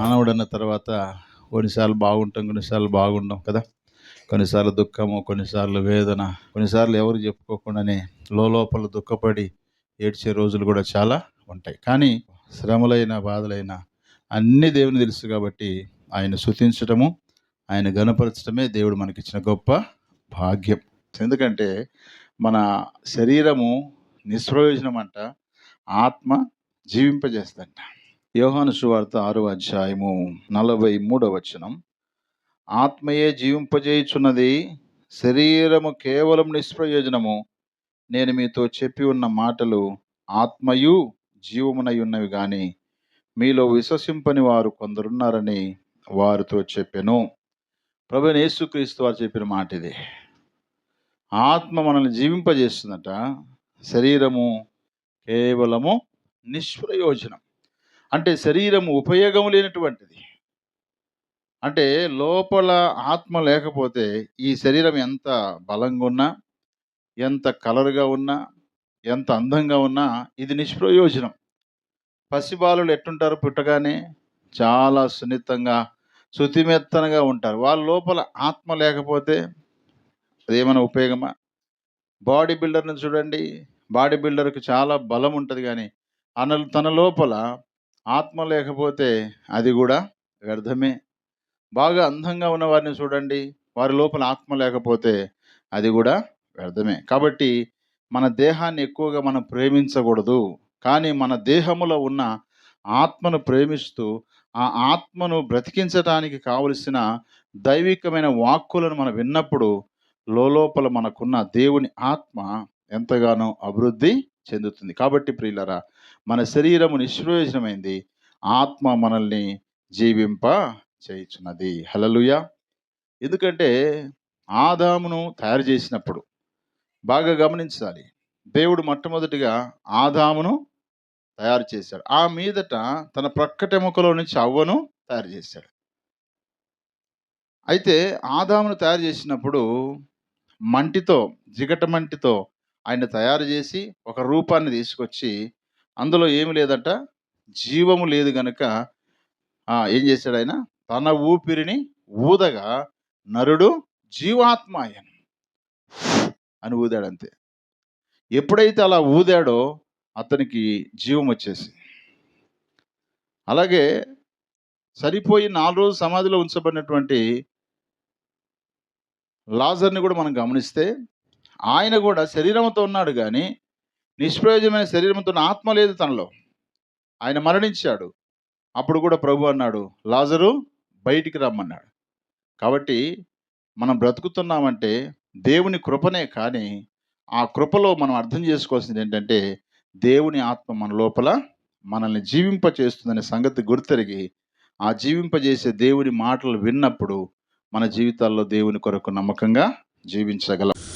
మానవుడు అన్న తర్వాత కొన్నిసార్లు బాగుంటాం కొన్నిసార్లు బాగుండం కదా. కొన్నిసార్లు దుఃఖము కొన్నిసార్లు వేదన కొన్నిసార్లు ఎవరు చెప్పుకోకుండానే లోపల దుఃఖపడి ఏడ్చే రోజులు కూడా చాలా ఉంటాయి. కానీ శ్రమలైన బాధలైన అన్నీ దేవుని తెలుసు కాబట్టి ఆయన శుతించటము ఆయన గణపరచడమే దేవుడు మనకిచ్చిన గొప్ప భాగ్యం. ఎందుకంటే మన శరీరము నిష్ప్రయోజనం అంట ఆత్మ జీవింపజేస్తంట. యోహాను సువార్త ఆరో అధ్యాయము నలభై మూడవ వచనం. ఆత్మయే జీవింపజేయుచున్నది శరీరము కేవలం నిష్ప్రయోజనము. నేను మీతో చెప్పి ఉన్న మాటలు ఆత్మయు జీవమునై ఉన్నవి కానీ మీలో విశ్వసింపని వారు కొందరున్నారని వారితో చెప్పాను. ప్రభు యేసుక్రీస్తు వారు చెప్పిన మాట ఇది. ఆత్మ మనల్ని జీవింపజేస్తుందట శరీరము కేవలము నిష్ప్రయోజనం. అంటే శరీరము ఉపయోగం లేనటువంటిది. అంటే లోపల ఆత్మ లేకపోతే ఈ శరీరం ఎంత బలంగా ఉన్నా ఎంత కలర్గా ఉన్నా ఎంత అందంగా ఉన్నా ఇది నిష్ప్రయోజనం. పసిబాలులు ఎట్టుంటారు పుట్టగానే? చాలా సున్నితంగా శుతిమెత్తనగా ఉంటారు. వాళ్ళ లోపల ఆత్మ లేకపోతే అదేమైనా ఉపయోగమా? బాడీ బిల్డర్ని చూడండి. బాడీ బిల్డర్కి చాలా బలం ఉంటుంది కానీ అన తన లోపల ఆత్మ లేకపోతే అది కూడా వ్యర్థమే. బాగా అందంగా ఉన్న వారిని చూడండి. వారి లోపల ఆత్మ లేకపోతే అది కూడా వ్యర్థమే. కాబట్టి మన దేహాన్ని ఎక్కువగా మనం ప్రేమించకూడదు. కానీ మన దేహములో ఉన్న ఆత్మను ప్రేమిస్తూ ఆ ఆత్మను బ్రతికించటానికి కావలసిన దైవికమైన వాక్కులను మనం విన్నప్పుడు లోపల మనకున్న దేవుని ఆత్మ ఎంతగానో అభివృద్ధి చెందుతుంది. కాబట్టి ప్రియులరా మన శరీరము నిష్ప్రయోజనమైంది. ఆత్మ మనల్ని జీవింప చేయుచున్నది. హలలుయ ఎందుకంటే ఆదామును తయారు చేసినప్పుడు బాగా గమనించాలి. దేవుడు మొట్టమొదటిగా ఆదామును తయారు చేశాడు. ఆ మీదట తన ప్రక్కటెముకలో నుంచి అవ్వను తయారు చేశాడు. అయితే ఆదామును తయారు చేసినప్పుడు మంటితో జిగట మంటితో ఆయన తయారు చేసి ఒక రూపాన్ని తీసుకొచ్చి అందులో ఏమి లేదట జీవము లేదు గనక ఏం చేశాడు ఆయన? తన ఊపిరిని ఊదగా నరుడు జీవాత్మ ఆయన అని ఊదాడు అంతే ఎప్పుడైతే అలా ఊదాడో అతనికి జీవం వచ్చేసి. అలాగే సరిపోయి నాలుగు రోజులు సమాధిలో ఉంచబడినటువంటి లాజర్ని కూడా మనం గమనిస్తే ఆయన కూడా శరీరంతో ఉన్నాడు కానీ నిష్ప్రయోజనమైన శరీరంతో ఉన్న ఆత్మ లేదు తనలో. ఆయన మరణించాడు. అప్పుడు కూడా ప్రభు అన్నాడు లాజరు బయటికి రమ్మన్నాడు. కాబట్టి మనం బ్రతుకుతున్నామంటే దేవుని కృపనే కానీ ఆ కృపలో మనం అర్థం చేసుకోవాల్సింది ఏంటంటే దేవుని ఆత్మ మన లోపల మనల్ని జీవింప చేస్తుందనే సంగతి గుర్తెరిగి ఆ జీవింపజేసే దేవుని మాటలు విన్నప్పుడు మన జీవితాల్లో దేవుని కొరకు నమ్మకంగా జీవించగలం.